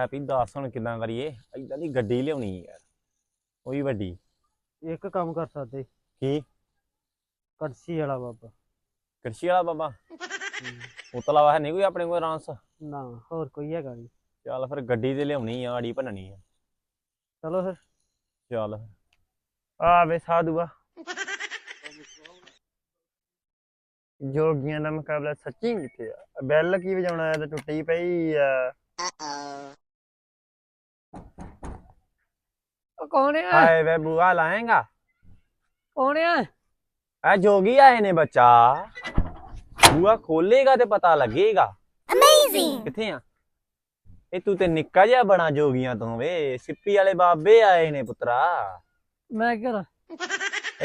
Happy ਦੱਸ ਹੁਣ ਕਿਦਾਂ ਕਰੀਏ? ਏਦਾਂ ਦੀ ਗੱਡੀ ਲਿਆਉਣੀ ਯਾਰ। ਉਹ ਵੀ ਵੱਡੀ। ਇੱਕ ਕੰਮ ਕਰ ਸਕਦੇ। ਕੀ? ਕੜਛੀ ਵਾਲਾ ਬਾਬਾ। ਕ੍ਰਿਸ਼ੀ ਵਾਲਾ ਬਾਬਾ? ਇਲਾਵਾ ਹੈ ਨਹੀਂ ਕੋਈ ਆਪਣੇ ਕੋਲ ਰਾਂਸ? ਨਾ ਹੋਰ ਕੋਈ ਹੈਗਾ ਨਹੀਂ। ਚੱਲ ਫਿਰ ਗੱਡੀ ਤੇ ਲਿਆਉਣੀ ਆ ਆੜੀ ਭੰਨਣੀ ਆ। ਚਲੋ ਫਿਰ। ਚੱਲ। ਆ ਵੇ ਸਾਧੂਆ ਜੋਗੀਆਂ ਦਾ ਮੁਕਾਬਲਾ ਸੱਚੀ ਕਿੱਥੇ ਆ ਬੈਲ ਕੀ ਵਜਾਉਣਾ ਹੈ? ਤੇ ਟੁੱਟੀ ਪਈ ਆ। ਉਹ ਕੌਣ ਆ? ਹਾਏ ਵੇ ਬੂਆ ਲਾਏਗਾ? ਕੌਣ ਆ? ਆ ਜੋਗੀ ਆਏ ਨੇ ਬੱਚਾ। ਬੂਆ ਖੋਲੇਗਾ ਤੇ ਪਤਾ ਲੱਗੇਗਾ। ਅਮੇਜ਼ਿੰਗ ਕਿੱਥੇ ਆ? ਇਹ ਤੂੰ ਤੇ ਨਿੱਕਾ ਜਿਹਾ ਬਣਾ ਜੋਗੀਆਂ ਤੋਂ ਵੇ ਸਿੱਪੀ ਵਾਲੇ ਬਾਬੇ ਆਏ ਨੇ ਪੁੱਤਰਾ। ਮੈਂ ਕੀ ਕਰਾਂ ਇਹ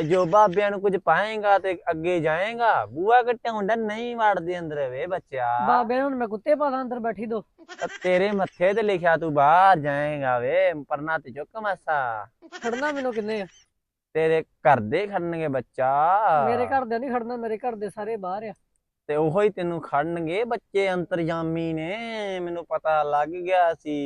ਜੋ ਬਾਬਿਆਂ ਨੂੰ ਕੁਝ ਪਾਏਗਾ ਤੇ ਅੱਗੇ ਜਾਏਗਾ ਬੂਆ ਕੱਟਿਆ ਹੁੰਦਾ ਨਹੀਂ ਵੜਦੇ ਅੰਦਰ ਵੇ ਬੱਚਾ ਬਾਬੇ ਨੂੰ ਹੁਣ ਮੈਂ ਕੁੱਤੇ ਪਾਲਾਂ ਅੰਦਰ ਬੈਠੀ ਦੋ। ਤਾਂ ਤੇਰੇ ਮੱਥੇ ਤੇ ਲਿਖਿਆ ਤੂੰ ਬਾਹਰ ਜਾਏਗਾ ਵੇ ਪਰਨਾ ਤੇ ਚੁੱਕ ਮਸਾ। ਖੜਨਾ ਮੈਨੂੰ ਕਿੰਨੇ ਆ? ਤੇਰੇ ਘਰ ਦੇ ਖੜਨਗੇ ਬੱਚਾ। ਮੇਰੇ ਘਰ ਦੇ ਨਹੀਂ ਖੜਨਾ ਮੇਰੇ ਘਰ ਦੇ ਸਾਰੇ ਬਾਹਰ ਆ। ਤੇ ਉਹੋ ਹੀ ਤੈਨੂੰ ਖੜਨਗੇ ਬੱਚੇ ਅੰਤਰਜਾਮੀ ਨੇ ਮੈਨੂੰ ਪਤਾ ਲੱਗ ਗਿਆ ਸੀ।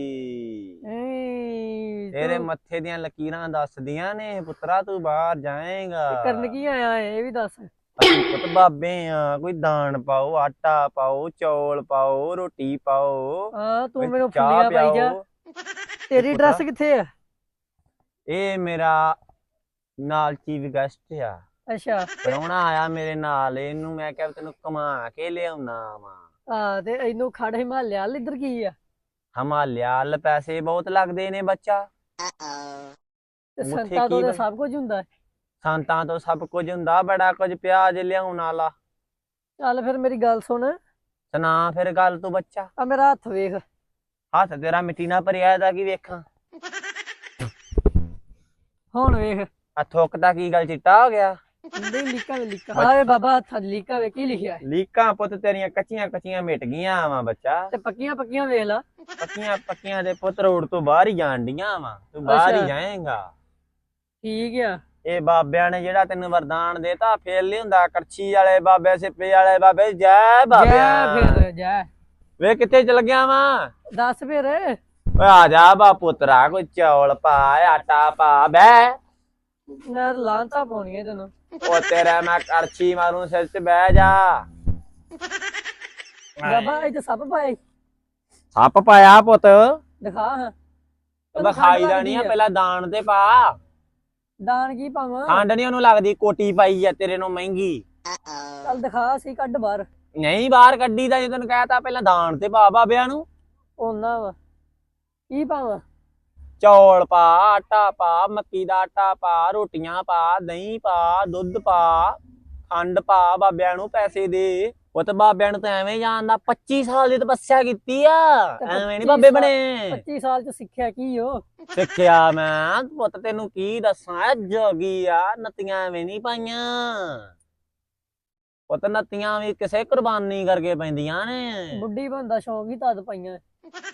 ਏ ਤੇਰੇ ਮੱਥੇ ਦੀਆਂ ਲਕੀਰਾਂ ਦੱਸਦੀਆਂ ਨੇ ਪੁੱਤਰਾ ਤੂੰ ਬਾਹਰ ਜਾਏਗਾ। ਕਰਨ ਕੀ ਆਇਆ ਇਹ ਵੀ ਦੱਸ। ਅਸੀਂ ਪੁੱਤ ਬਾਬੇ ਆ ਕੋਈ ਦਾਣ ਪਾਓ ਆਟਾ ਪਾਓ ਚੌਲ ਪਾਓ ਰੋਟੀ ਪਾਓ। ਹਾਂ ਤੂੰ ਮੈਨੂੰ ਫੁੱਲੀਆਂ ਪਾਈ ਜਾ। ਤੇਰੀ। ਡਰੈਸ ਕਿੱਥੇ ਆ? ਇਹ ਮੇਰਾ ਨਾਲ ਚੀਫ ਗੈਸਟ ਆ। ਅੱਛਾ। ਪ੍ਰਾਹੁਣਾ ਆਇਆ ਮੇਰੇ ਨਾਲ ਇਹਨੂੰ ਮੈਂ ਕਿਹਾ ਵੀ ਤੈਨੂੰ ਕਮਾ ਕੇ ਲਿਆਉਣਾ ਵਾ। ਆ ਤੇ ਇਹਨੂੰ ਖੜ ਹਿਮਾਲਿਆ ਵੱਲ ਇੱਧਰ ਕੀ ਆ? ਹਮਾਲਿਆ ਲ ਪੈਸੇ ਬਹੁਤ ਲੱਗਦੇ ਨੇ ਬੱਚਾ। ਤੇ ਉੱਥੇ ਸੰਤਾਂ ਤੋਂ ਕੀ ਤਾਂ ਬਣ- ਸਭ ਕੁਝ ਹੁੰਦਾ। ਹੈ। ਸੰਤਾਂ ਤੋਂ ਸਭ ਕੁਝ ਹੁੰਦਾ ਬੜਾ ਕੁਝ ਪਿਆਜ ਲਿਆਉਣ ਵਾਲਾ। ਚੱਲ ਫਿਰ ਮੇਰੀ ਗੱਲ ਸੁਣ। ਸੁਣਾ ਫਿਰ ਗੱਲ ਤੂੰ ਬੱਚਾ। ਆ ਮੇਰਾ ਹੱਥ ਵੇਖ। ਹੱਥ ਤੇਰਾ ਮਿੱਟੀ ਨਾਲ ਭਰਿਆ ਇਹਦਾ ਕੀ ਵੇਖਾਂ? ਹੁਣ ਵੇਖ। ਆ ਥੁੱਕ ਦਾ ਕੀ ਗੱਲ ਚਿੱਟਾ ਹੋ ਗਿਆ? ਨਹੀਂ ਲੀਕਾ ਵੇ ਲੀਕਾ। ਹਾਏ ਬਾਬਾ ਹੱਥਾਂ ਲੀਕਾ ਵੇ ਕੀ ਲਿਖਿਆ ਹੈ? ਲੀਕਾਂ ਪੁੱਤ ਤੇਰੀਆਂ ਕੱਚੀਆਂ ਕੱਚੀਆਂ ਮਿਟ ਗਈਆਂ ਵਾ ਬੱਚਾ। ਤੇ ਪੱਕੀਆਂ ਪੱਕੀਆਂ ਵੇਖ ਲਾ। ਪੱਕੀਆਂ ਪੱਕੀਆਂ ਦੇ ਪੁੱਤ ਰੋਡ ਤੋਂ ਬਾਹਰ ਹੀ ਜਾਣ ਡੀਆਂ ਵਾ। ਤੂੰ ਬਾਹਰ ਹੀ ਅੱਛਾ। ਜਾਏਂਗਾ। ਠੀਕ ਆ। ਇਹ ਬਾਬਿਆਂ ਨੇ ਜਿਹੜਾ ਤੈਨੂੰ ਵਰਦਾਨ ਦੇਤਾ ਫੇਲ ਨਹੀਂ ਹੁੰਦਾ ਕੜਛੀ ਵਾਲੇ ਬਾਬੇ ਸਿੱਪੇ ਵਾਲੇ ਬਾਬੇ। ਜੈ ਜੈ ਬਾਬਿਆਂ ਫਿਰ ਜੈ। ਵੇ ਕਿੱਥੇ ਚਲ ਗਿਆ ਵਾ? ਦੱਸ ਫਿਰ। ਓਏ ਆ ਜਾ ਬਾ ਪੁੱਤਰਾ ਕੋਈ ਚੌਲ ਪਾ ਆਟਾ ਪਾ ਬੈ ਯਾਰ ਲਾਂਤਾ ਪਾਉਣੀ ਹੈ ਤੈਨੂੰ। ਉਹ ਤੇਰਾ ਮੈਂ ਕਰਛੀ ਮਾਰੂ ਸਿਰ 'ਚ ਬਹਿ ਜਾ। ਬਾਬਾ ਇਹ ਤੇ ਸੱਪ ਪਾਏ। ਸੱਪ ਪਾਇਆ ਪੁੱਤ। ਦਿਖਾ ਹਾਂ। ਵਿਖਾਈ ਦਾ ਨਹੀਂ ਆ ਪਹਿਲਾਂ ਦਾਣ ਤੇ ਪਾ। ਦਾਨ ਕੀ ਪਾਵਾਂ? ਖੰਡ ਨਹੀਂ ਉਹਨੂੰ ਲੱਗਦੀ ਕੋਟੀ ਪਾਈ ਆ ਤੇਰੇ ਨੂੰ ਮਹਿੰਗੀ। ਚੱਲ ਦਿਖਾ ਸੀ ਕੱਢ ਬਾਹਰ। ਨਹੀਂ ਬਾਹਰ ਕੱਢੀ ਦਾ ਜੇ ਤੈਨੂੰ ਕਹਿਤਾ ਪਹਿਲਾਂ ਦਾਣ ਤੇ ਪਾ ਬਾਬਿਆਂ ਨੂੰ। ਉਹਨਾਂ ਵਾ। ਕੀ ਪਾਵਾਂ? ਚੌਲ ਪਾ ਆਟਾ ਪਾ ਮੱਕੀ ਦਾ ਆਟਾ ਪਾ ਰੋਟੀਆਂ ਪਾ ਦਹੀਂ ਪਾ ਦੁੱਧ ਪਾ ਖੰਡ ਪਾ ਬਾਬਿਆਂ ਨੂੰ ਪੈਸੇ ਦੇ। ਉਹ ਤਾਂ ਬਾਬਿਆਂ ਨੂੰ ਤਾਂ ਐਵੇਂ ਜਾਣਦਾ 25 ਸਾਲ ਦੀ ਤਪੱਸਿਆ ਕੀਤੀ ਆ। ਐਵੇਂ ਨਹੀਂ 25 ਬਾਬੇ ਬਣੇ। 25 ਸਾਲ ਚ ਸਿੱਖਿਆ ਕੀ ਹੋ ਸਿੱਖਿਆ ਮੈਂ। ਪੁੱਤ ਤੈਨੂੰ ਕੀ ਦੱਸਾਂ ਜੋਗੀ ਆ ਨਤੀਆਂ ਐਵੇਂ ਨਹੀਂ ਪਾਈਆਂ। ਪੁੱਤ ਨਤੀਆਂ ਵੀ ਕਿਸੇ ਕੁਰਬਾਨੀ ਕਰਕੇ ਪੈਂਦੀਆਂ ਨੇ। ਬੁੱਢੀ ਬੰਦਾ ਸ਼ੌਂਕ ਹੀ ਤਦ ਪਾਈਆਂ।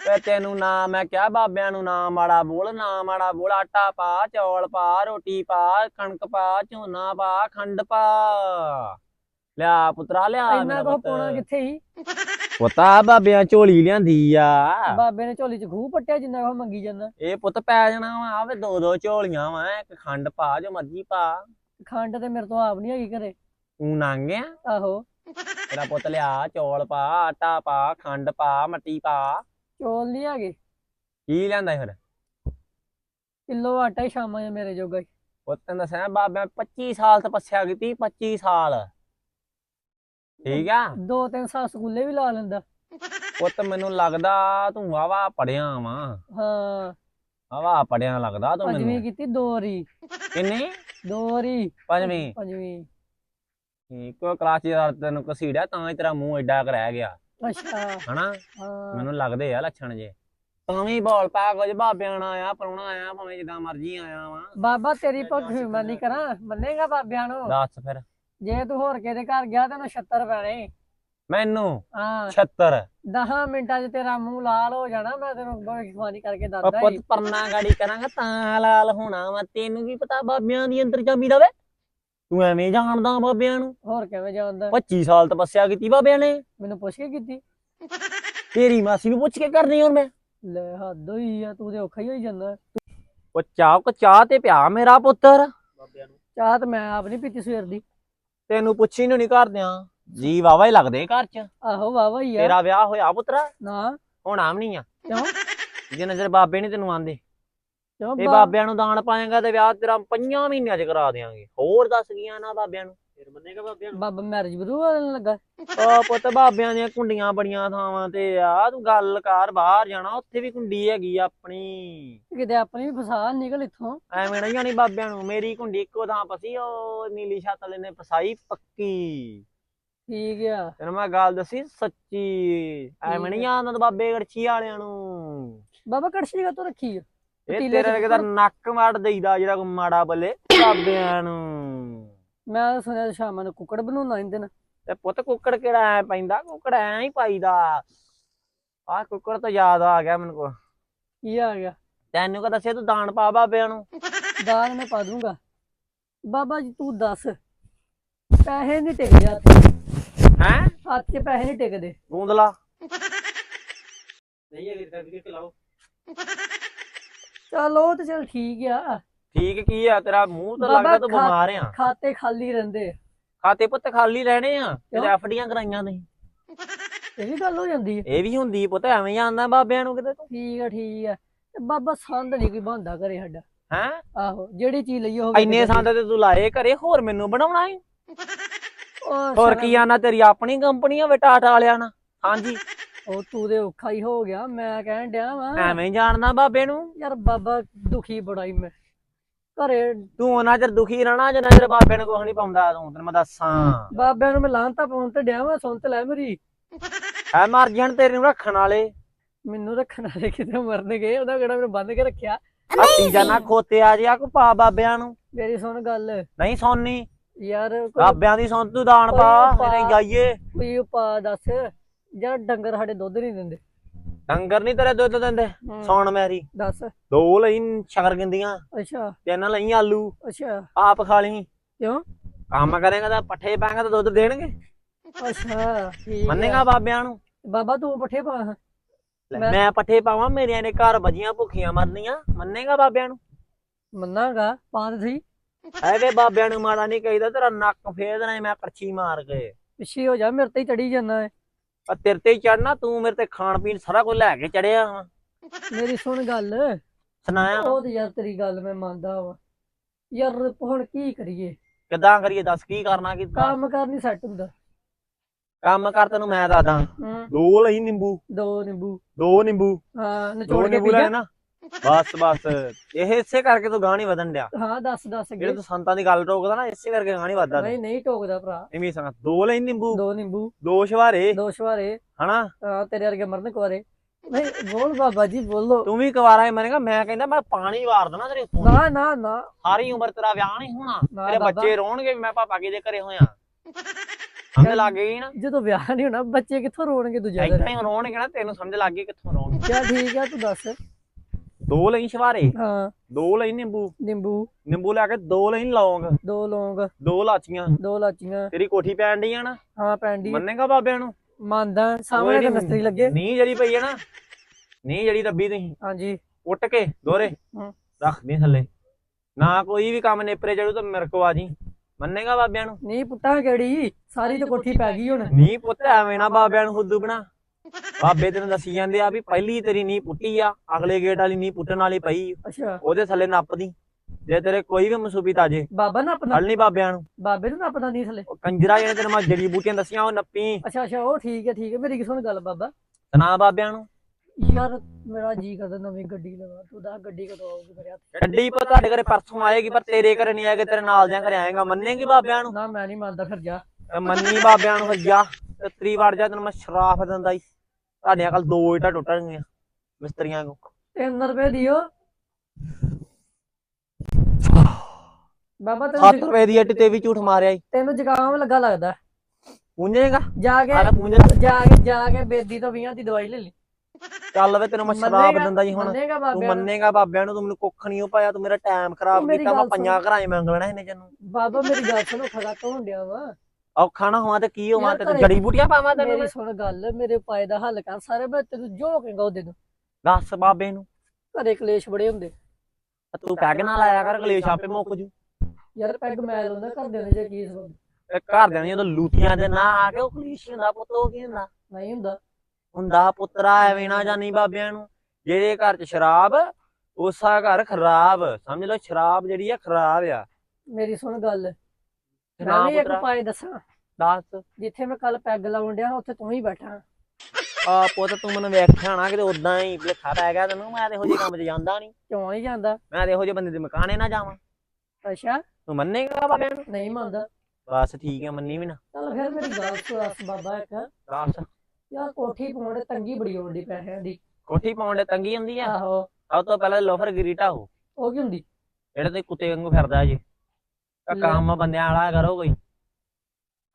ਤੇ ਤੈਨੂੰ ਨਾ ਮੈਂ ਕਿਹਾ ਬਾਬਿਆਂ ਨੂੰ ਨਾ ਮਾੜਾ ਬੋਲ ਨਾ ਮਾੜਾ ਬੋਲ। ਆਟਾ ਪਾ ਚੌਲ ਪਾ ਰੋਟੀ ਪਾ ਕਣਕ ਪਾ ਝੋਨਾ ਪਾ ਖੰਡ ਪਾ। ਲਿਆ ਪੁੱਤਰਾ ਲਿਆ ਇੰਨਾ ਮੇਰਾ ਕੋ ਪਾਉਣਾ ਕਿੱਥੇ ਹੀ ਪੁੱਤਾ ਬਾਬਿਆਂ ਝੋਲੀ ਲਿਆਂਦੀ ਆ। ਬਾਬੇ ਨੇ ਝੋਲੀ ਚ ਖੂਹ ਪੱਟਿਆ ਜਿੰਨਾ ਉਹ ਮੰਗੀ ਜਾਂਦਾ। ਇਹ ਪੁੱਤ ਪੈ ਜਾਣਾ ਵਾ ਆਵੇ ਦੋ ਦੋ ਝੋਲੀਆਂ ਵਾ ਇੱਕ ਖੰਡ ਪਾ ਜੋ ਮਰਜ਼ੀ ਪਾ। ਖੰਡ ਤੇ ਮੇਰੇ ਤੋਂ ਆਪ ਨਹੀਂ ਹੈਗੀ ਘਰੇ। ਤੂੰ ਨੰਗਿਆ ਆਹੋ। ਤੇਰਾ ਪੁੱਤ ਲਿਆ ਚੌਲ ਪਾ ਆਟਾ ਪਾ ਖੰਡ ਪਾ ਮੱਟੀ ਪਾ। ਚੋਲ ਨਹੀਂ ਹੈਗੇ। ਕੀ ਲਿਆਂਦਾ ਫਿਰ? ਕਿਲੋ ਆਟਾ ਹੀ ਸ਼ਾਮਾਂ ਚ ਮੇਰੇ ਜੋਗਾ ਹੀ। ਪੁੱਤ ਤੈਨੂੰ ਦੱਸਿਆ ਬਾਬਿਆਂ 25 ਸਾਲ ਤਪੱਸਿਆ ਕੀਤੀ 25 ਸਾਲ। ਠੀਕ ਆ? ਦੋ ਤਿੰਨ ਸਾਲ ਸਕੂਲੇ ਵੀ ਲਾ ਲੈਂਦਾ। ਪੁੱਤ ਮੈਨੂੰ ਲੱਗਦਾ ਤੂੰ ਵਾਵਾ ਪੜਿਆ ਵਾ। ਹਾਂ। ਵਾਵਾ ਪੜਿਆ ਲੱਗਦਾ ਤੂੰ ਪੰਜਵੀਂ ਮੈਨੂੰ। ਕੀਤੀ ਦੋ ਵਾਰੀ। ਕਿੰਨੀ? ਦੋ ਵਾਰੀ। ਪੰਜਵੀਂ। ਪੰਜਵੀਂ। ਇੱਕੋ ਕਲਾਸ ਚ ਤੈਨੂੰ ਕਸੀੜਿਆ ਤਾਂ ਹੀ ਤੇਰਾ ਮੂੰਹ ਐਡਾ ਕੁ ਰਹਿ ਗਿਆ। ਅੱਛਾ। ਹਨਾ? ਹਾਂ। ਮੈਨੂੰ ਲੱਗਦੇ ਆ ਲੱਛਣ ਜੇ। ਤਾਂ ਵੀ ਬੋਲ ਪਾ ਕੁਝ ਬਾਬਿਆਂ ਨਾਲ ਆਇਆ ਪਰਉਣਾ ਆਇਆ ਭਾਵੇਂ ਜਿੱਦਾਂ ਮਰਜ਼ੀ ਆਇਆ ਵਾ। ਬਾਬਾ ਤੇਰੀ ਭਗਵਾਨੀ ਕਰਾਂ। ਮੰਨੇਗਾ ਬਾਬਿਆਂ ਨੂੰ? ਦੱਸ ਫਿਰ। ਜੇ ਤੂੰ ਹੋਰ ਕਿਹਦੇ ਘਰ ਗਿਆ ਤੈਨੂੰ 76 ਪੈਣੇ। ਮੈਨੂੰ? ਹਾਂ। 76 10 ਮਿੰਟਾਂ 'ਚ ਤੇਰਾ ਮੂੰਹ ਲਾਲ ਹੋ ਜਾਣਾ ਮੈਂ ਤੈਨੂੰ ਭਗਵਾਨੀ ਕਰਕੇ ਦੱਸਦਾ ਪੁੱਤ ਪਰਨਾ ਗਾੜੀ ਕਰਾਂਗਾ ਤਾਂ ਲਾਲ ਹੋਣਾ ਵਾ। ਤੈਨੂੰ ਕੀ ਪਤਾ ਬਾਬਿਆਂ ਦੀ ਅੰਦਰ ਜਾਮੀ ਰਵੇ ਤੂੰ ਐਵੇਂ ਜਾਣਦਾ ਬਾਬਿਆਂ ਨੂੰ? ਹੋਰ ਕਿਵੇਂ ਜਾਂਦਾ 25 ਸਾਲ ਤਪੱਸਿਆ ਕੀਤੀ ਬਾਬਿਆਂ ਨੇ। ਮੈਨੂੰ ਪੁੱਛ ਕੇ ਕੀਤੀ। ਤੇਰੀ ਮਾਸੀ ਨੂੰ ਪੁੱਛ ਕੇ ਕਰਨੀ ਹੁਣ ਮੈਂ। ਲੈ ਹੱਦ ਹੋਈ ਆ ਤੂੰ ਤੇ ਔਖਾ ਹੀ ਹੋਈ ਜਾਂਦਾ। ਉਹ ਚਾਹ ਕੋ ਚਾਹ ਤੇ ਪਿਆ ਮੇਰਾ ਪੁੱਤਰ। ਬਾਬਿਆਂ ਨੂੰ। ਚਾਹ ਤੇ ਮੈਂ ਆਪ ਨਹੀਂ ਪੀਤੀ ਸਵੇਰ ਦੀ। ਤੈਨੂੰ ਪੁੱਛੀ ਨੂੰ ਨਹੀਂ ਕਰਦਿਆਂ। ਜੀ ਵਾਵਾ ਹੀ ਲੱਗਦੇ ਘਰ ਚ। ਆਹੋ ਵਾਵਾ ਹੀ ਆ। ਤੇਰਾ ਵਿਆਹ ਹੋਇਆ ਪੁੱਤਰਾ? ਨਾ। ਹੋਣਾ ਵੀ ਨਹੀਂ ਆ। ਕਿਉਂ? ਜੇ ਨਜ਼ਰ ਬਾਬੇ ਨੇ ਤੈਨੂੰ ਆਂਦੇ। ਇਹ ਬਾਬਿਆਂ ਨੂੰ ਦਾਨ ਪਾਏਗਾ ਤੇ ਵਿਆਹ ਤੇਰਾ ਪੰਜਾਂ ਮਹੀਨਿਆਂ ਚ ਕਰਾ ਦੇਾਂਗੇ ਹੋਰ ਦੱਸ ਗਿਆ ਨਾ ਬਾਬਿਆਂ ਨੂੰ। ਫਿਰ ਮੰਨੇਗਾ ਬਾਬਿਆਂ ਨੂੰ? ਬਾਬਾ ਮੈਰਿਜ ਬਰੂ ਵਾਲੇ ਲੱਗਾ। ਉਹ ਪੁੱਤ ਬਾਬਿਆਂ ਦੀਆਂ ਕੁੰਡੀਆਂ ਬੜੀਆਂ ਥਾਵਾਂ ਤੇ ਆ। ਤੂੰ ਗੱਲ ਕਰ ਬਾਹਰ ਜਾਣਾ। ਉੱਥੇ ਵੀ ਕੁੰਡੀ ਹੈਗੀ ਆ ਆਪਣੀ। ਕਿਤੇ ਆਪਣੀ ਵੀ ਫਸਾ ਨਿਕਲ ਇੱਥੋਂ। ਐਵੇਂ ਨਹੀਂ ਜਾਣੀ ਬਾਬਿਆਂ ਨੂੰ। ਮੇਰੀ ਕੁੰਡੀ ਇੱਕੋ ਥਾਂ ਫਸੀ ਉਹ ਨੀਲੀ ਛੱਤ ਵਾਲੇ ਨੇ ਫਸਾਈ ਪੱਕੀ। ਠੀਕ ਆ। ਤੈਨੂੰ ਮੈਂ ਗੱਲ ਦੱਸੀ ਸੱਚੀ। ਐਵੇਂ ਨਹੀਂ ਆਨੰਦ ਬਾਬੇ ਗੜਛੀ ਵਾਲਿਆਂ ਨੂੰ। ਬਾਬਾ ਕੜਛੀ ਕਾ ਤੋਂ ਰੱਖੀ ਆ? ਇਹ ਤੇਰੇ ਵਰਗੇ ਦਾ। ਨੱਕ ਮਾਰ ਦੇਈਦਾ ਜਿਹੜਾ ਕੋਈ ਮਾੜਾ ਬੱਲੇ। ਬਾਬਿਆਂ ਨੂੰ। ਮੈਂ ਤਾਂ ਸੁਣਿਆ ਸ਼ਾਮਾਂ ਨੂੰ ਕੁੱਕੜ ਬਣਾਉਣਾ ਇਹਦੇ ਨਾਲ ਤੇ ਪੁੱਤ ਕੁੱਕੜ ਕਿਹੜਾ ਐ ਪੈਂਦਾ? ਕੁੱਕੜ ਐ ਹੀ ਪਾਈਦਾ। ਆ ਕੁੱਕੜ ਤਾਂ ਯਾਦ ਆ ਗਿਆ ਮੈਨੂੰ ਕੋ ਕੀ ਆ ਗਿਆ? ਤੈਨੂੰ ਕਾ ਦੱਸਿਆ? ਤੂੰ ਦਾਨ ਪਾ ਬਾਬਿਆਂ ਨੂੰ। ਦਾਲ ਮੈਂ ਪਾ ਦੂੰਗਾ। ਬਾਬਾ ਜੀ ਤੂੰ ਦੱਸ। ਪੈਸੇ ਨਹੀਂ ਟਿਕਦੇ ਹੱਥ। ਹੈ? ਹੱਥ 'ਚ ਪੈਸੇ ਨਹੀਂ ਟਿਕਦੇ। ਗੂੰਦਲਾ ਨਹੀਂ ਅਗਰ ਸਰਟੀਫਿਕੇਟ ਲਾਓ ਚਲ ਉਹ ਤੇ ਚਲ ਠੀਕ ਆ। ਠੀਕ ਕੀ ਆ ਤੇਰਾ ਮੂੰਹ ਤਾਂ ਲੱਗਦਾ ਤੂੰ ਖਾ- ਬਿਮਾਰ ਆ। ਖਾਤੇ ਖਾਲੀ ਰਹਿੰਦੇ। ਖਾਤੇ ਪੁੱਤ ਖਾਲੀ ਰਹਿਣੇ ਆ ਤੇ ਕਿਉਂ? ਐਫਡੀਆਂ ਕਰਾਈਆਂ ਨਹੀਂ ਇਹ ਵੀ ਗੱਲ ਹੋ ਜਾਂਦੀ ਹੈ ਇਹ ਵੀ ਹੁੰਦੀ ਪੁੱਤ ਐਵੇਂ ਹੀ ਆਂਦਾ ਬਾਬਿਆਂ ਨੂੰ ਕਿਤੇ ਤੂੰ। ਠੀਕ ਆ ਠੀਕ ਆ। ਤੇ ਬਾਬਾ ਸੰਦ ਨਹੀਂ ਕੋਈ ਬੰਦਾ ਕਰੇ ਸਾਡਾ। ਹੈ? ਆਹੋ ਜਿਹੜੀ ਚੀਜ਼ ਲਈ ਉਹ ਇੰਨੇ ਸੰਦ ਤੇ ਤੂੰ ਲਾਏ ਘਰੇ ਹੋਰ ਮੈਨੂੰ ਬਣਾਉਣਾ ਹੈ ਉਹ ਹੋਰ ਕੀ ਆਣਾ ਤੇਰੀ ਆਪਣੀ ਕੰਪਨੀ ਆ ਵੇ ਟਾਟਾ ਵਾਲਿਆਂ ਨਾਲ। ਹਾਂਜੀ। ਉਹ ਤੂੰ ਦੇ ਔਖਾ ਹੀ ਹੋ ਗਿਆ ਮੈਂ ਕਹਿਣ ਡਿਆ ਵਾਂ। ਐਵੇਂ ਜਾਣਦਾ ਬਾਬੇ ਨੂੰ। ਯਾਰ ਬਾਬਾ ਦੁਖੀ ਬੜਾ ਹੀ ਮੈਂ। ਘਰੇ ਤੂੰ ਉਹਨਾਂ ਚਿਰ ਦੁਖੀ ਰਹਿਣਾ ਜਿੰਨਾ ਚਿਰ ਬਾਬੇ ਨੂੰ ਕੁਝ ਨਹੀਂ ਪਾਉਂਦਾ ਤੂੰ ਤੈਨੂੰ ਮੈਂ ਦੱਸਾਂ। ਬਾਬਿਆਂ ਨੂੰ ਮੈਂ ਲਾਂਤਾ ਪਾਉਣ ਤੇ ਡਿਆ ਵਾਂ ਸੁਣ ਤੇ ਲੈ ਮੇਰੀ। ਐ ਮਰ ਜਾਣ ਤੇਰੇ ਨੂੰ ਰੱਖਣ ਵਾਲੇ। ਮੈਨੂੰ ਰੱਖਣ ਵਾਲੇ ਕਿਤੇ ਮਰਨਗੇ ਉਹਦਾ ਕਿਹੜਾ ਮੈਨੂੰ ਬੰਨ ਕੇ ਰੱਖਿਆ। ਹੱਤੀ ਜਾਣਾ ਖੋਤੇ ਆ ਜਿਆ ਕੋ ਪਾ ਬਾਬਿਆਂ ਨੂੰ। ਮੇਰੀ ਸੁਣ ਗੱਲ। ਨਹੀਂ ਸੌਣੀ ਯਾਰ ਬਾਬਿਆਂ ਦੀ ਸੁਣ ਤੂੰ ਦਾਨ ਪਾ। ਨਹੀਂ ਜਾਈਏ। ਕੋਈ ਉਪਾ ਦੱਸ। ਯਾਰ ਡੰਗਰ ਸਾਡੇ ਦੁੱਧ ਨਹੀਂ ਦਿੰਦੇ। ਡੰਗਰ ਨਹੀਂ ਤੇਰੇ ਦੁੱਧ ਦਿੰਦੇ? ਹਮ, ਸੌਣ ਮੈਰੀ। ਦੱਸ। ਦੋ ਲਈ ਸ਼ਕਰ ਗਿੰਦੀਆਂ ਅੱਛਾ। ਤਿੰਨ ਲਈ ਆਲੂ। ਅੱਛਾ। ਆਪ ਖਾ ਲਈ। ਕਿਉਂ? ਕੰਮ ਕਰੇਗਾ ਤਾਂ ਪੱਠੇ ਪਾਏਗਾ ਤਾਂ ਦੁੱਧ ਦੇਣਗੇ। ਅੱਛਾ ਠੀਕ ਮੰਨੇਗਾ। ਬਾਬਿਆਂ ਨੂੰ? ਬਾਬਾ ਤੂੰ ਪੱਠੇ ਪਾ। ਲੈ, ਮੈਂ- ਮੈਂ ਪੱਠੇ ਪਾਵਾਂ ਮੇਰੀਆਂ ਨੇ ਘਰ ਵਜੀਆਂ ਭੁੱਖੀਆਂ ਮਰਨੀਆਂ। ਮੰਨੇਗਾ ਬਾਬਿਆਂ ਨੂੰ? ਮੰਨਾਗਾ ਪਾ ਦੇ ਸਹੀ। ਐਵੇਂ ਬਾਬਿਆਂ ਨੂੰ ਮਾੜਾ ਨਹੀਂ ਕਹੀਦਾ ਤੇਰਾ ਨੱਕ ਫੇਰ ਦੇਣਾ ਮੈਂ ਕੜਛੀ ਮਾਰ ਕੇ। ਪਿੱਛੇ ਹੋ ਜਾ ਮੇਰੇ ਤੇ ਹੀ ਚੜੀ ਜਾਂਦਾ ਹੈ ਆ ਤੇਰੇ ਤੇ ਹੀ ਚੜਨਾ ਤੂੰ ਮੇਰੇ ਤੇ ਖਾਣ ਪੀਣ ਸਾਰਾ ਕੁਝ ਲੈ ਕੇ ਚੜਿਆ ਵਾਂ। ਮੇਰੀ ਸੁਣ ਗੱਲ। ਸੁਣਾਇਆ? ਉਹ ਤੇ ਯਾਰ ਤੇਰੀ ਗੱਲ ਮੈਂ ਮੰਨਦਾ ਵਾ। ਯਾਰ ਹੁਣ ਕੀ ਕਰੀਏ? ਕਿੱਦਾਂ ਕਰੀਏ? ਦੱਸ ਕੀ ਕਰਨਾ ਕੀ? ਕੰਮ ਕਰ ਨਹੀਂ ਸੈੱਟ ਹੁੰਦਾ। ਕੰਮ ਕਰ ਤੈਨੂੰ ਮੈਂ ਦੱਸਦਾ। ਹੂੰ। ਦੋ ਲਈ ਨਿੰਬੂ। ਦੋ ਨਿੰਬੂ। ਦੋ ਨਿੰਬੂ। ਹਾਂ ਦੋ ਨਿਚੋੜ ਕੇ ਨਿੰਬੂ ਪੀ ਲੈ ਨਾ। ਬਸ ਬਸ। ਇਹ ਇਸੇ ਕਰਕੇ ਤੂੰ ਗਾਣੀ ਵਧਣ ਡਿਆ। ਹਾਂ ਦੱਸ ਦੱਸ ਜਿਹੜੇ ਅੱਗੇ ਤੂੰ ਸੰਤਾਂ ਦੀ ਗੱਲ ਟੋਕਦਾ ਨਾ ਇਸੇ ਕਰਕੇ ਗਾਣੀ ਵਧਦਾ ਨਹੀਂ ਨਹੀਂ ਟੋਕਦਾ ਭਰਾ। ਇਵੇਂ ਸੰਗ ਦੋ ਲਈ ਨਿੰਬੂ। ਦੋ ਨਿੰਬੂ। ਦੋ ਸ਼ਵਾਰੇ। ਦੋ ਸ਼ਵਾਰੇ। ਹਨਾ? ਹਾਂ ਤੇਰੇ ਵਰਗੇ ਮਰਨ ਕੁਆਰੇ। ਨਹੀਂ ਬੋਲ ਬਾਬਾ ਜੀ ਬੋਲੋ। ਤੂੰ ਵੀ ਕੁਵਾਰਾ ਹੀ ਮਰੇਗਾ ਮੈਂ ਕਹਿੰਦਾ ਮੈਂ ਪਾਣੀ ਵਾਰ ਦੇਣਾ ਤੇਰੇ ਉੱਤੋਂ। ਨਾ ਨਾ ਨਾ। ਸਾਰੀ ਉਮਰ ਤੇਰਾ ਵਿਆਹ ਨਹੀਂ ਹੋਣਾ। ਨਾ ਤੇਰੇ ਬਾਬਾ। ਬੱਚੇ ਰੋਣਗੇ ਵੀ ਮੈਂ ਪਾਪਾ ਕਿਹਦੇ ਘਰੇ ਹੋਇਆ। ਸਮਝ ਲੱਗ ਗਈ ਨਾ? ਜਦੋਂ ਵਿਆਹ ਨਹੀਂ ਹੋਣਾ ਬੱਚੇ ਕਿੱਥੋਂ ਰੋਣਗੇ ਦੂਜੇ ਏਦਾਂ ਦਿਨ ਹੀ ਰੋਣਗੇ ਨਾ ਤੈਨੂੰ ਸਮਝ ਲੱਗ ਗਈ ਕਿੱਥੋਂ ਰੋਣ ਚੱਲ ਠੀਕ ਆ ਤੂੰ ਦੱਸ। ਦੋ ਲਈ ਸ਼ਵਾਰੇ ਹਾਂ। ਦੋ ਲਈ ਨਿੰਬੂ ਨਿੰਬੂ। ਨਿੰਬੂ ਲੈ ਕੇ ਦੋ ਲਈ ਲੌਂਗ ਦੋ ਲੌਂਗ। ਦੋ ਲਾਚੀਆਂ। ਦੋ ਲਾਚੀਆਂ। ਤੇਰੀ ਕੋਠੀ ਪੈਣ ਡਈ ਆ ਨਾ? ਹਾਂ ਪੈਂਡੀ ਮੰਨੇਗਾ ਬਾਬਿਆਂ ਨੂੰ? ਮੰਨਦਾ ਸਾਹਮਣੇ ਤੇ ਮਿਸਤਰੀ ਲੱਗੇ। ਨੀ ਜੜੀ ਪਈ ਹੈ ਨਾ ਨੀ ਜੜੀ ਦੱਬੀ ਤੁਸੀਂ ਹਾਂਜੀ। ਉੱਟ ਕੇ ਦੋਰੇ। ਰੱਖ ਦੇ ਥੱਲੇ। ਨਾ ਕੋਈ ਵੀ ਕੰਮ ਨੇਪਰੇ ਚੜੂ ਤਾਂ ਮੇਰੇ ਕੋ ਆ ਜੀ। ਮੰਨੇਗਾ ਬਾਬਿਆਂ ਨੂੰ? ਨਹੀਂ ਪੁੱਟਾਂ ਕਿਹੜੀ? ਸਾਰੀ ਤੇ ਕੋਠੀ ਪੈ ਗਈ ਹੁਣ। ਨੀ ਪੁੱਤ ਐਵੇਂ ਨਾ ਬਾਬਿਆਂ ਨੂੰ ਹੁੱਦੂ ਬਣਾ। ਬਾਬੇ ਤੈਨੂੰ ਦੱਸੀ ਜਾਂਦੇ ਆ ਵੀ ਪਹਿਲੀ ਤੇਰੀ ਨੀ ਪੁੱਟੀ ਆ ਅਗਲੇ ਗੇਟ ਵਾਲੀ ਨੀ ਪੁੱਟਣ ਵਾਲੀ ਪਈ। ਅੱਛਾ। ਉਹਦੇ ਥੱਲੇ ਨੱਪਦੀ। ਜੇ ਤੇਰੇ ਕੋਈ ਵੀ ਮਸੂਬਤ ਆ ਜੇ ਬਾਬਾ ਨਾ ਆਪਣਾ ਹਲ ਨਹੀਂ ਬਾਬਿਆਂ ਨੂੰ। ਬਾਬੇ ਨੂੰ ਨਾ ਆਪਣਾ ਨਹੀਂ ਥਲੇ? ਉਹ ਕੰਜਰਾ ਜਿਹੜੇ ਤੈਨੂੰ ਮੈਂ ਜੜੀ ਬੂਟੀਆਂ ਦੱਸੀਆਂ ਉਹ ਨੱਪੀ। ਅੱਛਾ ਅੱਛਾ ਉਹ ਠੀਕ ਹੈ ਠੀਕ ਹੈ। ਮੇਰੀ ਕੀ ਸੁਣ ਗੱਲ ਬਾਬਾ? ਸੁਣਾ ਬਾਬਿਆਂ ਨੂੰ। ਯਾਰ ਮੇਰਾ ਜੀ ਕਰਦਾ ਨਵੀਂ ਗੱਡੀ ਲਵਾ। ਤੂੰ ਦਾ ਗੱਡੀ ਕਦੋਂ ਆਊਗੀ ਮੇਰੇ ਹੱਥ ਗੱਡੀ ਪਾ ਤੁਹਾਡੇ ਘਰੇ ਪਰਸੋਂ ਆਏਗੀ ਪਰ ਤੇਰੇ ਘਰੇ ਨਹੀਂ ਆਏਗੀ ਤੇਰੇ ਨਾਲ ਦਿਆਂ ਘਰੇ ਆਏਗਾ। ਮੰਨੇਗੀ ਬਾਬਿਆਂ ਨੂੰ? ਨਾ ਮੈਂ ਨਹੀਂ ਮੰਨਦਾ ਫਿਰ ਜਾ। ਮੰਨੀ ਬਾਬਿਆਂ ਨੂੰ ਫਿਰ ਜਾ। ਤੇ ਤਰੀ ਵੜ ਜਾ ਤੈਨੂੰ ਮੈਂ ਸ਼ਰਾਫ ਦਿੰਦਾ ਹੀ ਤੁਹਾਡੀਆਂ ਕੱਲ ਦੋ ਇੱਟਾਂ ਟੁੱਟਣਗੀਆਂ ਮਿਸਤਰੀਆਂ ਕੋ 3 ਰੁਪਏ ਦਿਓ। ਬਾਬਾ 7 ਤੈਨੂੰ ਰੁਪਏ ਦੀ ਇੱਟ ਤੇ ਵੀ ਝੂਠ ਮਾਰਿਆ ਈ। ਤੈਨੂੰ ਜ਼ੁਕਾਮ ਲੱਗਾ ਲੱਗਦਾ। ਪੁੰਜੇਗਾ ਜਾ ਆਲਾ ਕੇ ਪੁੰਜ ਜਾ ਕੇ ਜਾ ਕੇ ਬੇਦੀ ਤੋਂ 20 ਦੀ ਦਵਾਈ ਲੈ ਲਈ। ਚੱਲ ਵੇ ਤੈਨੂੰ ਮੈਂ ਸ਼ਰਾਬ ਦਿੰਦਾ ਜੀ ਹੁਣ। ਮੰਨੇਗਾ ਤੂੰ ਬਾਬਿਆਂ ਨੂੰ। ਮੰਨੇਗਾ ਬਾਬਿਆਂ ਨੂੰ ਤੂੰ ਮੈਨੂੰ ਕੁੱਖ ਨਹੀਂ ਪਾਇਆ ਤੂੰ ਮੇਰਾ ਟਾਈਮ ਖਰਾਬ ਮੇਰੀ ਕੀਤਾ ਮੈਂ ਗੱਲ ਸੁਣ। ਪੰਜਾਂ ਘਰਾਂ 'ਚ ਮੰਗ ਲੈਣਾ ਇਹਨੇ ਜਨੂੰ ਬਾਬਾ ਮੇਰੀ ਗੱਲ ਸੁਣੋ ਖੜਾ ਤੋਂ ਡਿਆ ਵਾ। ਔਖਾ ਨਾ ਹੋਵਾਂ ਤੇ ਕੀ ਹੋਵਾਂ ਤੇ ਘਰੇ- ਜੜੀ ਬੂਟੀਆਂ ਪਾਵਾਂ ਤੈਨੂੰ ਮੇਰੀ ਮੈਂ? ਸੁਣ ਗੱਲ ਮੇਰੇ ਉਪਾਏ ਦਾ ਹੱਲ ਕਰ ਸਾਰੇ ਮੈਂ ਤੈਨੂੰ ਜੋ ਕਹੇਗਾ ਉਹਦੇ ਨੂੰ ਦੱਸ ਬਾਬੇ ਨੂੰ। ਘਰੇ ਕਲੇਸ਼ ਬੜੇ ਹੁੰਦੇ। ਤੂੰ ਪੈਗ ਨਾ ਲਾਇਆ ਕਰ ਕਲੇਸ਼ ਆਪੇ ਮੁੱਕ ਜੂ। ਯਾਰ ਪੈਗ ਮੈਲ ਹੁੰਦਾ ਘਰਦਿਆਂ ਨੇ ਜੇ ਕੀ ਸਬਬ ਇਹ ਘਰਦਿਆਂ ਦੀਆਂ ਜਦੋਂ ਲੂਤੀਆਂ ਦੇ ਨਾ ਆ ਕੇ ਉਹ ਕਲੇਸ਼ ਹੁੰਦਾ ਪੁੱਤ ਉਹ ਕੀ ਹੁੰਦਾ? ਨਹੀਂ ਹੁੰਦਾ। ਹੁੰਦਾ ਪੁੱਤਰਾ ਐਵੇਂ ਨਾ ਜਾਨੀ ਬਾਬਿਆਂ ਨੂੰ। ਜਿਹੜੇ ਘਰ 'ਚ ਸ਼ਰਾਬ ਉਸਾ ਘਰ ਖਰਾਬ। ਸਮਝ ਲਓ ਸ਼ਰਾਬ ਜਿਹੜੀ ਆ ਖਰਾਬ ਆ। ਮੇਰੀ ਸੁਣ ਗੱਲ। ਮੈਂ ਵੀ ਇੱਕ ਪਾਏ ਦੱਸਾਂ। ਦੱਸ। ਜਿੱਥੇ ਮੈਂ ਕੱਲ ਪੈਗ ਲਾਉਣ ਡਿਆ ਉੱਥੇ ਤੂੰ ਹੀ ਬੈਠਾ। ਆ ਪੁੱਤ ਤੂੰ ਮੈਨੂੰ ਵੇਖਿਆ ਨਾ ਕਿਤੇ ਉਦਾਂ ਹੀ ਭੁਲੇਖਾ ਪੈ ਗਿਆ ਤੈਨੂੰ ਮੈਂ ਤੇ ਇਹੋ ਜਿਹੇ ਕੰਮ 'ਚ ਜਾਂਦਾ ਨਹੀਂ। ਕਿਉਂ ਨਹੀਂ ਜਾਂਦਾ? ਮੈਂ ਤੇ ਇਹੋ ਜਿਹੇ ਬੰਦੇ ਦੇ ਮਕਾਨੇ ਨਾ ਜਾਵਾਂ। ਅੱਛਾ। ਤੂੰ ਮੰਨੇਗਾ ਬਾਬਿਆਂ ਨੂੰ? ਨਹੀਂ ਮੰਨਦਾ। ਬਸ ਠੀਕ ਹੈ ਮੰਨੀ ਵੀ ਨਾ। ਚੱਲ ਫਿਰ ਮੇਰੀ ਗੱਲ ਸੁਣਾਸ ਬਾਬਾ ਇੱਕ। ਦੱਸ। ਯਾਰ ਕੋਠੀ ਪਾਉਣ ਦੇ ਤੰਗੀ ਬੜੀ ਹੋਣ ਦੀ ਪੈਸਿਆਂ ਦੀ। ਕੋਠੀ ਪਾਉਣ ਦੇ ਤੰਗੀ ਹੁੰਦੀ ਆ? ਆਹੋ। ਸਭ ਤੋਂ ਪਹਿਲਾਂ ਲੋਫਰ ਗਿਰੀਟਾ ਹੋ। ਉਹ ਕੀ ਹੁੰਦੀ? ਜਿਹੜੇ ਤੇ ਕੁੱਤੇ ਵਾਂਗੂ ਫਿਰਦਾ ਜੀ। ਲੈ। ਕੰਮ ਬੰਦਿਆਂ ਵਾਲਾ ਕਰੋ ਕੋਈ।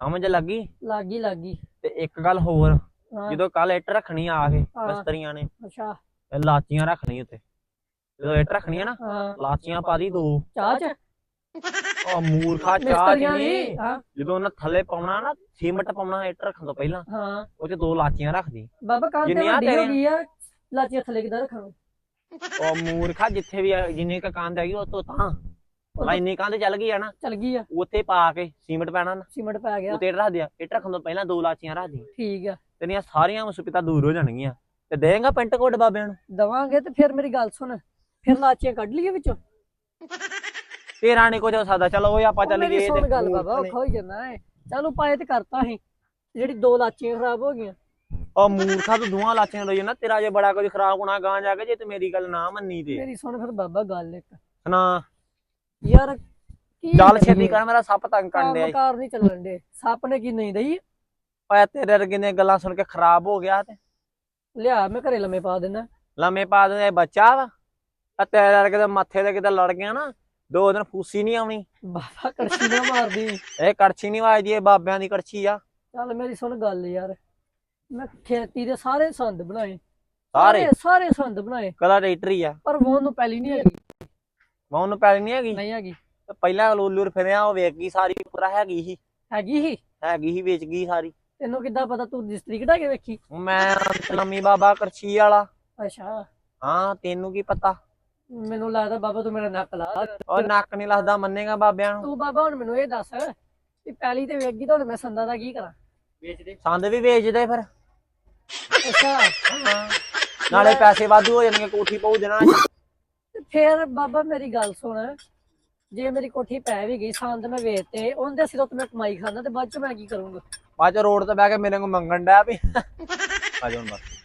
ਸਮਝ ਲੱਗੀ ਲੱਗੀ ਲੱਗੀ ਤੇ ਇੱਕ ਗੱਲ ਹੋਰ ਹਾਂ। ਜਦੋਂ ਕੱਲ ਇੱਟ ਰੱਖਣੀ ਆ ਕੇ ਹਾਂ। ਮਿਸਤਰੀਆਂ ਨੇ ਅੱਛਾ। ਇਹ ਲਾਚੀਆਂ ਰੱਖਣੀ ਉੱਤੇ। ਜਦੋਂ ਇੱਟ ਰੱਖਣੀ ਆ ਨਾ ਹਾਂ। ਲਾਚੀਆਂ ਪਾ ਦੀ ਦੋ। ਚਾਹ ਚ? ਉਹ ਮੂਰਖਾ ਚਾਹ ਮਿਸਤਰੀਆਂ ਜੀ ਦੀ? ਹਾਂ। ਜਦੋਂ ਉਹਨਾਂ ਥੱਲੇ ਪਾਉਣਾ ਨਾ ਸੀਮਟ ਪਾਉਣਾ ਇੱਟ ਰੱਖਣ ਤੋਂ ਪਹਿਲਾਂ ਹਾਂ। ਉਹ ਚ ਦੋ ਲਾਚੀਆਂ ਰੱਖਦੀ ਬਾਬਾ ਕਾਂ ਤੇ ਜਿੰਨੀਆਂ ਵੱਡੀ ਹੋ ਤੇਰੀਆਂ- ਗਈ ਆ ਲਾਚੀਆਂ ਥੱਲੇ ਕਿਦਾਂ ਰੱਖਾਂ ਉਹ ਮੂਰਖਾ ਜਿੱਥੇ ਵੀ ਆ, ਜਿੰਨੀ ਕ ਕੰਧ ਹੈਗੀ ਉਹ ਤੋਂ ਤਾਂ। ਭਲਾ ਇੰਨੀ ਕੰਧ ਚੱਲ ਗਈ ਆ ਨਾ ਚਲ ਗਈ ਆ। ਉੱਥੇ ਪਾ ਕੇ ਸੀਮਟ ਪੈਣਾ ਨਾ ਸੀਮਟ ਪੈ ਗਿਆ। ਉੱਤੇ ਇੱਟ ਰੱਖ ਦਿਆ ਇੱਟ ਰੱਖਣ ਤੋਂ ਪਹਿਲਾਂ ਦੋ ਲਾਚੀਆਂ ਰੱਖ ਦੀ ਠੀਕ ਆ। ਤੇਰੀਆਂ ਸਾਰੀਆਂ ਮੁਸੀਬਤਾਂ ਦੂਰ ਹੋ ਜਾਣਗੀਆਂ। ਤੇ ਦੇਂਗਾ ਪਿੰਟ ਕੋਟ ਬਾਬਿਆਂ ਨੂੰ? ਦਵਾਂਗੇ ਤੇ ਫਿਰ ਮੇਰੀ ਗੱਲ ਸੁਣ। ਫਿਰ ਲਾਚੀਆਂ ਕੱਢ ਲਈਏ ਵਿੱਚੋਂ। ਤੇਰਾ ਨਹੀਂ ਕੁਝ ਹੋ ਸਕਦਾ। ਚਲੋ ਓਏ ਆਪਾਂ ਚੱਲ ਗਏ ਸੁਣ ਗੱਲ ਬਾਬਾ ਔਖਾ ਹੋਈ ਜਾਂਦਾ ਹੈ ਚਲੋ ਪਾਏ ਤੇ ਕਰਤਾ ਸੀ ਜਿਹੜੀ ਦੋ ਲਾਚੀਆਂ ਖਰਾਬ ਹੋ ਗਈਆਂ। ਉਹ ਮੂਰਖਾ ਤੂੰ ਦੋਵਾਂ ਲਾਚੀਆਂ ਲਈ ਨਾ ਤੇਰਾ ਜੇ ਬੜਾ ਕੁਝ ਖਰਾਬ ਹੋਣਾ ਗਾਂ ਜਾ ਕੇ ਜੇ ਤੇ ਮੇਰੀ ਗੱਲ ਨਾ ਮੰਨੀ ਤੇ ਮੇਰੀ ਸੁਣ ਫਿਰ ਬਾਬਾ ਗੱਲ ਇੱਕ। ਨਾ ਯਾਰ ਕੀ ਚੱਲ? ਛੇਤੀ ਕਰ ਮੇਰਾ ਸੱਪ ਤੰਗ ਕਰਨ ਈ। ਕੰਮਕਾਰ ਨਹੀਂ ਚੱਲਣ ਦੇ ਸੱਪ ਨੇ ਕੀ ਨਹੀਂ ਦਈ? ਓਏ ਤੇਰੇ ਵਰਗੇ ਦੀਆਂ ਗੱਲਾਂ ਸੁਣ ਕੇ ਖਰਾਬ ਹੋ ਗਿਆ ਤੇ। ਲਿਆ ਮੈਂ ਘਰੇ ਲੰਮੇ ਪਾ ਦੇਣਾ ਲੰਮੇ ਪਾ ਦੇ ਇਹ ਬੱਚਾ ਵਾ। ਆ ਤੇਰੇ ਵਰਗੇ ਦੇ ਮੱਥੇ ਤੇ ਕਿਤੇ ਲੜ ਗਿਆ ਨਾ ਦੋ ਦਿਨ ਫੂਸੀ ਨਹੀਂ ਆਉਣੀ। ਬਾਬਾ ਕੜਛੀ ਨਾ ਮਾਰਦੀ। ਇਹ ਕੜਛੀ ਨਹੀਂ ਵੱਜਦੀ ਇਹ ਬਾਬਿਆਂ ਦੀ ਕੜਛੀ ਆ। ਚੱਲ ਮੇਰੀ ਸੁਣ ਗੱਲ ਯਾਰ। ਮੈਂ ਖੇਤੀ ਦੇ ਸਾਰੇ ਸੰਦ ਬਣਾਏ। ਸਾਰੇ? ਸਾਰੇ ਸੰਦ ਬਣਾਏ। ਕਲਾ ਟਰੈਕਟਰ ਹੀ ਆ। ਪਰ ਵੋਂ ਨੂੰ ਪਹਿਲੀ ਨਹੀਂ ਹੈਗੀ ਮੈਂ ਉਹਨੂੰ ਪੈਲੀ ਨਹੀਂ ਹੈਗੀ। ਨਹੀਂ ਹੈਗੀ। ਤੇ ਪਹਿਲਾਂ ਲੂਲੂਰ ਫਿਰਿਆ ਉਹ ਵੇਚ ਗਈ ਸਾਰੀ ਪੂਰਾ ਹੈਗੀ ਸੀ। ਹੈਗੀ ਹੀ ਹੈਗੀ ਸੀ ਵੇਚ ਗਈ ਸਾਰੀ। ਤੈਨੂੰ ਕਿੱਦਾਂ ਪਤਾ ਤੂੰ ਰਜਿਸਟਰੀ ਕਢਾ ਕੇ ਵੇਖੀ? ਮੈਂ ਨਮੀ ਬਾਬਾ ਕਰਛੀ ਵਾਲਾ। ਅੱਛਾ। ਹਾਂ ਤੈਨੂੰ ਕੀ ਪਤਾ? ਮੈਨੂੰ ਲੱਗਦਾ ਬਾਬਾ ਤੂੰ ਮੇਰਾ ਨੱਕ ਲਾ ਉਹ ਨੱਕ ਨਹੀਂ ਲੱਗਦਾ ਮੰਨੇਗਾ ਬਾਬਿਆਂ ਨੂੰ। ਤੂੰ ਬਾਬਾ ਹੁਣ ਮੈਨੂੰ ਇਹ ਦੱਸ ਕਿ ਪਹਿਲੀ ਤੇ ਵੇਖ ਗਈ ਤਾਂ ਹੁਣ ਮੈਂ ਸੰਦਾਂ ਦਾ ਕੀ ਕਰਾਂ? ਵੇਚ ਦੇ ਸੰਦ ਵੀ ਵੇਚਦੇ ਫਿਰ। ਅੱਛਾ। ਨਾਲੇ ਪੈਸੇ ਵਾਧੂ ਹੋ ਜਾਣਗੇ ਕੋਠੀ ਪਾਉ ਦੇਣਾ। ਤੇ ਫੇਰ ਬਾਬਾ ਮੇਰੀ ਗੱਲ ਸੁਣ। ਜੇ ਮੇਰੀ ਕੋਠੀ ਪੈ ਵੀ ਗਈ, ਸੰਦ ਮੈਂ ਵੇਚਤੇ, ਉਹਦੇ ਸਿਰੋਂ ਤੇ ਮੈਂ ਕਮਾਈ ਖਾਣਾ ਤੇ ਬਾਅਦ ਚ ਮੈਂ ਕੀ ਕਰੂੰਗਾ? ਬਾਅਦ ਚ ਰੋਡ ਤੇ ਬਹਿ ਕੇ ਮੇਰੇ ਨੂੰ ਮੰਗਣ ਡਿਆ ਵੀ। ਆ ਜਾ ਹੁਣ ਬਸ।